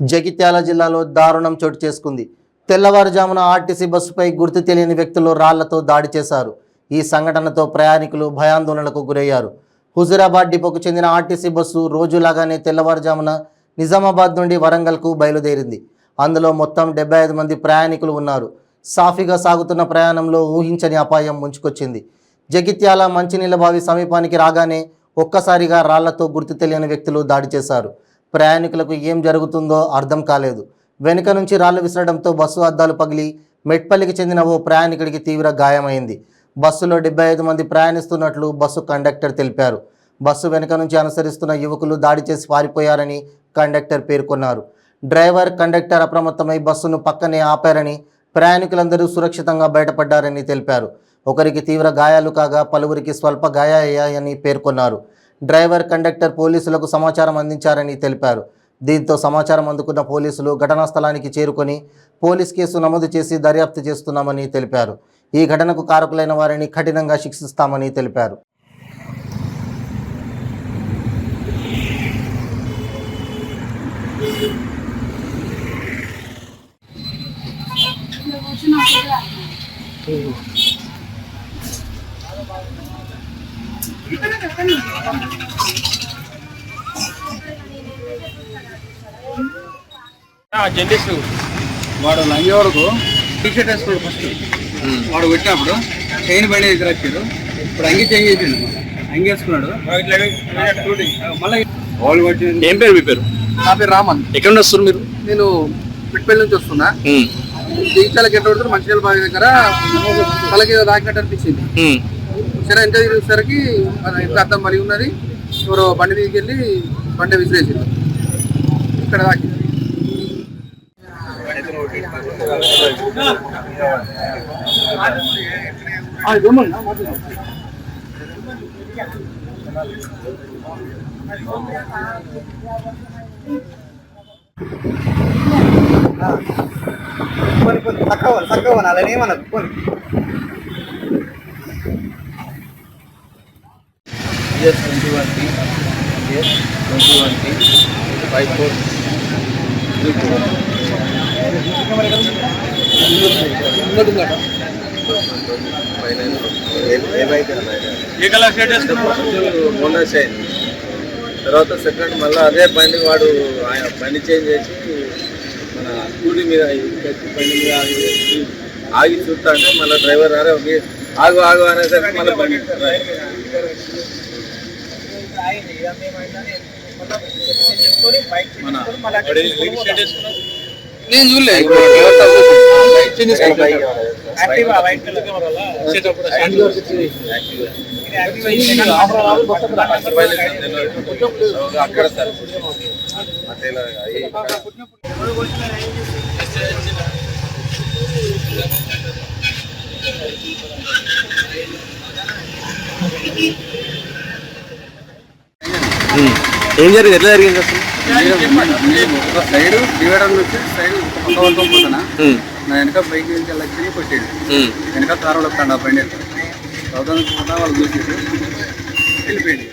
జగిత్యాల జిల్లాలో దారుణం చోటు చేసుకుంది. తెల్లవారుజామున ఆర్టీసీ బస్సుపై గుర్తు తెలియని వ్యక్తులు రాళ్ళతో దాడి చేశారు. ఈ సంఘటనతో ప్రయాణికులు భయాందోళనకు గురయ్యారు. హుజురాబాద్ డిపోకు చెందిన ఆర్టీసీ బస్సు రోజులాగానే తెల్లవారుజామున నిజామాబాద్ నుండి వరంగల్కు బయలుదేరింది. అందులో మొత్తం డెబ్బై ఐదు మంది ప్రయాణికులు ఉన్నారు. సాఫీగా సాగుతున్న ప్రయాణంలో ఊహించని అపాయం ముంచుకొచ్చింది. జగిత్యాల మంచినీళ్ళ బావి సమీపానికి రాగానే ఒక్కసారిగా రాళ్ళతో గుర్తు తెలియని వ్యక్తులు దాడి చేశారు. ప్రయాణికులకు ఏం జరుగుతుందో అర్థం కాలేదు. వెనుక నుంచి రాళ్ళు విసరడంతో బస్సు అద్దాలు పగిలి మెట్పల్లికి చెందిన ఓ ప్రయాణికుడికి తీవ్ర గాయమైంది. బస్సులో డెబ్బై ఐదు మంది ప్రయాణిస్తున్నట్లు బస్సు కండక్టర్ తెలిపారు. బస్సు వెనుక నుంచి అనుసరిస్తున్న యువకులు దాడి చేసి పారిపోయారని కండక్టర్ పేర్కొన్నారు. డ్రైవర్ కండక్టర్ అప్రమత్తమై బస్సును పక్కనే ఆపారని ప్రయాణికులందరూ సురక్షితంగా బయటపడ్డారని తెలిపారు. ఒకరికి తీవ్ర గాయాలు కాగా పలువురికి స్వల్ప గాయాలయ్యాయని పేర్కొన్నారు. డ్రైవర్ కండక్టర్ పోలీసులకు సమాచారం అందించారని తెలిపారు. దీంతో సమాచారం అందుకున్న పోలీసులు ఘటనా స్థలానికి చేరుకొని పోలీస్ కేసు నమోదు చేసి దర్యాప్తు చేస్తున్నామని తెలిపారు. ఈ ఘటనకు కారకులైన వారిని కఠినంగా శిక్షిస్తామని తెలిపారు. Thank you. లంగి వరకు టీ షర్ట్ వేసుకోడు ఫస్ట్ వాడు పెట్టినప్పుడు చైన్ బండి దగ్గర వచ్చాడు ఇప్పుడు అంగి చేంజ్ చేసిండు అంగి వేసుకున్నాడు. మళ్ళీ వాళ్ళు ఏం పేరు మీ పేరు? నా పేరు రామన్. ఎక్కడ నుండి వస్తారు మీరు? నేను పిట్పల్లి నుంచి వస్తున్నా. జగిత్యాలకి ఎట్లా పడుతుంది మంచిర్యాల బావి దగ్గర తలకి ఏదో తాకినట్టు అనిపించింది. సరే ఎంత తిరిగేసరికి ఎంత అర్థం మళ్ళీ ఉన్నది. ఎవరో బండి తీసుకెళ్ళి బండి విసిరేసింది ఇక్కడ తాకింది తక్కువ తక్కువ అలానే ఏమన్నది years twenty one T years twenty one T five four three four ఏ కలర్ వేసుకున్నావు మొన్న షైన్ తర్వాత సెకండ్ మళ్ళీ అదే బండి వాడు ఆయన బండి చేంజ్ చేసి మన స్కూటీ మీద బండి మీద ఆగి ఆగి చూస్తా అంటే మళ్ళీ డ్రైవర్ అరే ఆగు ఆగు అనేసరికి మళ్ళీ బండి మన వాడు ఏ షర్ట్ వేసుకున్నావు నేను చూడలే వచ్చేటప్పుడు అక్కడ సార్ అంటే ఇలా అయ్యి ఉమ్. ఏం జరిగింది? ఎట్లా జరిగింది అసలు? ఒక సైడ్ డివైడర్ నుంచి సైడ్ వరకు పోతున్నా. నా వెనక బైక్ నుంచి వెళ్ళి కొట్టాడు ఉమ్. వెనక కారు వస్తాడు ఆ బండి. వాళ్ళు చూసి వెళ్ళిపోయింది.